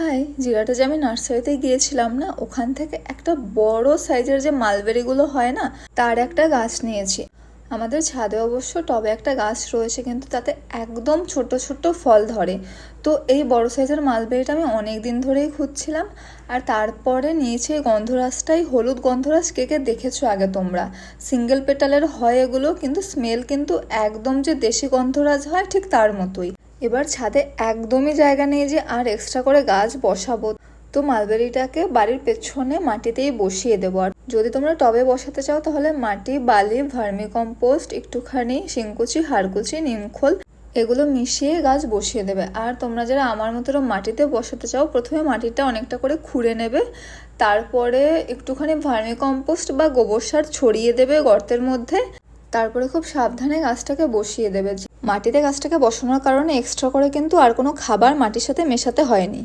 High জিরাটে যে আমি নার্সারিতে গিয়েছিলাম না, ওখান থেকে একটা বড় সাইজের যে মালবেরিগুলো হয় না, তার একটা গাছ নিয়েছি। আমাদের ছাদে অবশ্য টবে একটা গাছ রয়েছে, কিন্তু তাতে একদম ছোট ছোট ফল ধরে। তো এই বড় সাইজের মালবেরিটা আমি অনেক দিন ধরেই খুঁজছিলাম, আর তারপরে নিয়েছি এই গন্ধরাজটাই। হলুদ গন্ধরাজ কে কে দেখেছ আগে তোমরা? সিঙ্গেল পেটালের হয় এগুলো, কিন্তু স্মেল কিন্তু একদম যে দেশি গন্ধরাজ হয় ঠিক তার মতোই। এবার ছাদে একদমই জায়গা নেই যে আর এক্সট্রা করে গাছ বসাবো। তো মালবেরিটাকে বাড়ির পেছনে মাটিতেই বসিয়ে দেবো। আর যদি তোমরা টবে বসাতে চাও, তাহলে মাটি, বালি ভার্মি কম্পোস্ট একটুখানি শিংকুচি, হাড়কুচি, নিমখোল, এগুলো মিশিয়ে গাছ বসিয়ে দেবে। আর তোমরা যারা আমার মতো মাটিতে বসাতে চাও, প্রথমে মাটিটা অনেকটা করে খুঁড়ে নেবে। তারপরে একটুখানি ভার্মি কম্পোস্ট বা গোবর সার ছড়িয়ে দেবে গর্তের মধ্যে। তারপরে খুব সাবধানে গাছটাকে বসিয়ে দেবে। মাটিতে গাছটাকে বসানোর কারণে এক্সট্রা করে কিন্তু আর কোনো খাবার মাটির সাথে মেশাতে হয়নি।